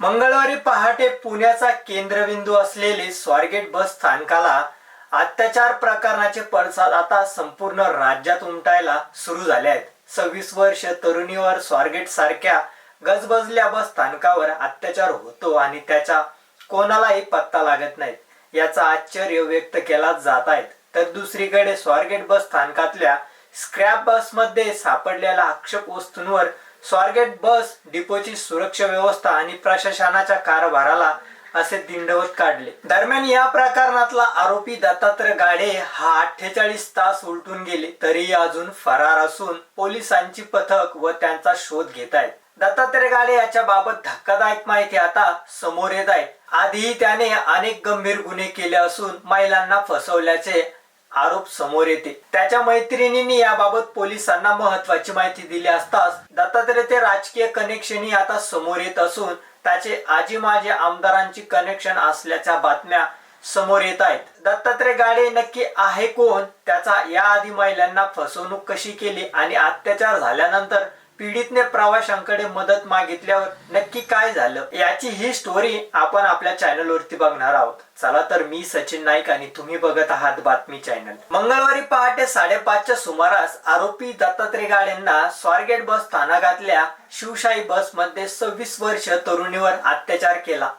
मंगळवारी पहाटे पुण्याचा केंद्रबिंदू असलेले स्वारगेट बस स्थानकाला अत्याचार प्रकरणाचे पडसाद आता संपूर्ण राज्यात उमटायला सुरू झाले आहेत. सव्वीस वर्ष तरुणीवर स्वारगेट सारख्या गजबजल्या बस स्थानकावर अत्याचार होतो आणि त्याचा कोणालाही पत्ता लागत नाहीत याचा आश्चर्य व्यक्त केला जात आहेत तर दुसरीकडे स्वारगेट बस स्थानकातल्या स्क्रॅप बसमध्ये सापडलेल्या आक्षेप वस्तूंवर स्वारगेट बस डिपोची सुरक्षा व्यवस्था आणि प्रशासनाच्या कारभाराला असे दिंडवत काढले. दरम्यान या प्रकरणातला आरोपी दत्तात्रय गाडे हा अठ्ठेचाळीस तास उलटून गेले तरीही अजून फरार असून पोलिसांची पथक व त्यांचा शोध घेत आहेत. दत्तात्रय गाडे याच्या बाबत धक्कादायक माहिती आता समोर येत आहे. आधीही त्याने अनेक गंभीर गुन्हे केले असून महिलांना फसवल्याचे आरोप समोर येते. त्याच्या मैत्रिणींनी याबाबत पोलिसांना महत्वाची माहिती दिली असताच दत्तात्रयचे राजकीय कनेक्शनही आता समोर येत असून त्याचे आजी माजी आमदारांची कनेक्शन असल्याच्या बातम्या समोर येत आहेत. दत्तात्रय गाडे नक्की आहे कोण? त्याचा याआधी महिलांना फसवणूक कशी केली आणि अत्याचार झाल्यानंतर पीडितने प्रवाशांकडे मदत मागितल्यावर नक्की काय झालं याची ही स्टोरी आपण आपल्या चॅनल वरती बघणार आहोत. चला तर मी सचिन नाईक आणि तुम्ही बघत आहात बातमी चॅनल मंगळवारी पहाटे साडेपाचच्या सुमारास आरोपी दत्तात्रय गाडेंना स्वारगेट बस स्थानकातल्या शिवशाही बसमध्ये सव्वीस वर्ष तरुणीवर अत्याचार केला.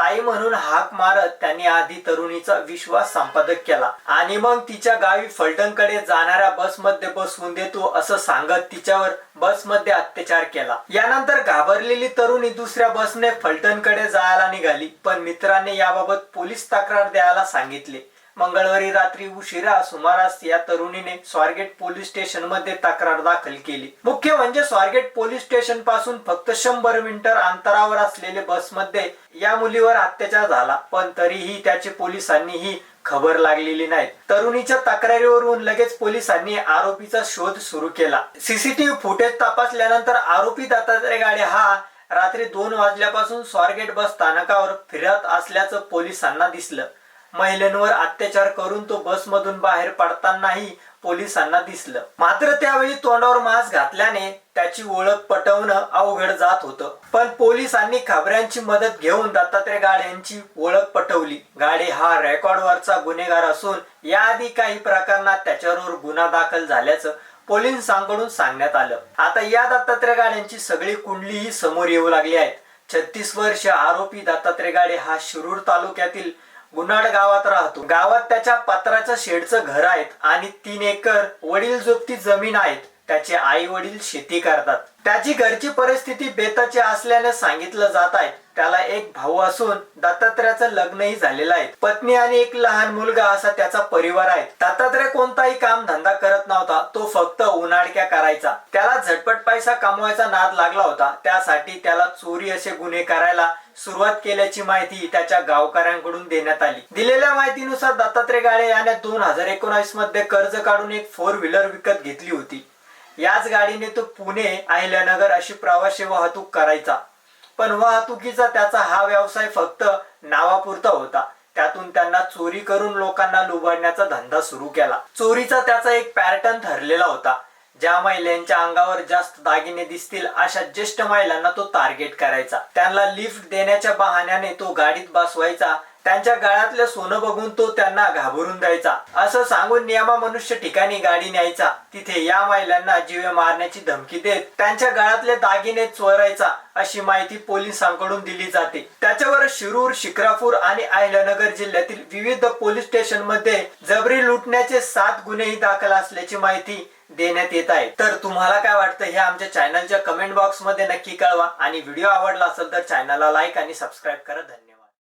ताई म्हणून हाक मारत त्यांनी आधी तरुणीचा विश्वास संपादक केला. आणि मग तिच्या गावी फलटणकडे जाणाऱ्या बसमध्ये बसवून देतो असं सांगत तिच्यावर बसमध्ये अत्याचार केला. यानंतर घाबरलेली तरुणी दुसऱ्या बसने फलटणकडे जायला निघाली. पण मित्राने याबाबत पोलीस तक्रार द्यायला सांगितले. मंगळवारी रात्री उशिरा सुमारास या तरुणीने स्वारगेट पोलीस स्टेशनमध्ये तक्रार दाखल केली. मुख्य म्हणजे स्वारगेट पोलीस स्टेशनपासून फक्त शंभर मीटर अंतरावर असलेले बसमध्ये या मुलीवर अत्याचार झाला. पण तरीही त्याची पोलिसांनीही खबर लागलेली नाही. तरुणीच्या तक्रारीवरून लगेच पोलिसांनी आरोपीचा शोध सुरू केला. सीसीटीव्ही फुटेज तपासल्यानंतर आरोपी दत्तात्रय गाडे हा रात्री दोन वाजल्यापासून स्वारगेट बस स्थानकावर फिरत असल्याचं पोलिसांना दिसलं. महिलांवर अत्याचार करून तो बसमधून बाहेर पडतानाही पोलिसांना दिसलं. मात्र त्यावेळी तोंडावर मास्क घातल्याने त्याची ओळख पटवणं अवघड जात होतं. पण पोलिसांनी खबऱ्यांची मदत घेऊन दत्तात्रय गाड यांची ओळख पटवली. गाडे हा रेकॉर्डवरचा गुन्हेगार असून याआधी काही प्रकरणात त्याच्यावर गुन्हा दाखल झाल्याचं पोलिसांकडून सांगण्यात आलं. आता या दत्तात्रय गाड्यांची सगळी कुंडलीही समोर येऊ लागली आहेत. छत्तीस वर्ष आरोपी दत्तात्रय गाडे हा शिरूर तालुक्यातील गुन्हाड गावात राहतो. गावात त्याच्या पत्राच्या शेडचं घर आहेत आणि तीन एकर वडील जोपती जमीन आहेत. त्याचे आई वडील शेती करतात. त्याची घरची परिस्थिती बेताची असल्याने सांगितलं जात आहे. त्याला एक भाऊ असून दत्तात्रयाचं लग्नही झालेलं आहे. पत्नी आणि एक लहान मुलगा असा त्याचा परिवार आहे. दत्तात्रय कोणताही काम धंदा करत नव्हता. तो फक्त उन्हाडक्या करायचा. त्याला झटपट पैसा कमवायचा नाद लागला होता. त्यासाठी त्याला चोरी असे गुन्हे करायला सुरुवात केल्याची माहिती त्याच्या गावकऱ्यांकडून देण्यात आली. दिलेल्या माहितीनुसार दत्तात्रय गाळे याने दोन हजार एकोणावीसमध्ये कर्ज काढून एक फोर व्हीलर विकत घेतली होती. याच गाडीने तो पुणे अहिल्यानगर अशी प्रवासी वाहतूक करायचा. पण वाहतुकीचा त्याचा हा व्यवसाय फक्त नावापुरता होता. त्यातून त्यांना चोरी करून लोकांना लुबाडण्याचा धंदा सुरू केला. चोरीचा त्याचा एक पॅटर्न ठरलेला होता. ज्या महिलांच्या अंगावर जास्त दागिने दिसतील अशा ज्येष्ठ महिलांना तो टार्गेट करायचा. त्यांना लिफ्ट देण्याच्या बहाण्याने तो गाडीत बसवायचा. त्यांच्या गळ्यातलं सोनं बघून तो त्यांना घाबरून द्यायचा. असं सांगून नियमा मनुष्य ठिकाणी गाडी न्यायचा. तिथे या महिलांना जीवे मारण्याची धमकी देत त्यांच्या गळ्यातले दागिने चोरायचा अशी माहिती पोलिसांकडून दिली जाते. त्याच्यावर शिरूर शिक्रापूर आणि अहिल्यानगर जिल्ह्यातील विविध पोलीस स्टेशनमध्ये जबरी लुटण्याचे सात गुन्हेही दाखल असल्याची माहिती देण्यात येत आहे. तर तुम्हाला काय वाटतं हे आमच्या चॅनलच्या कमेंट बॉक्समध्ये नक्की कळवा. आणि व्हिडिओ आवडला असेल तर चॅनलला लाईक आणि सबस्क्राईब करा. धन्यवाद.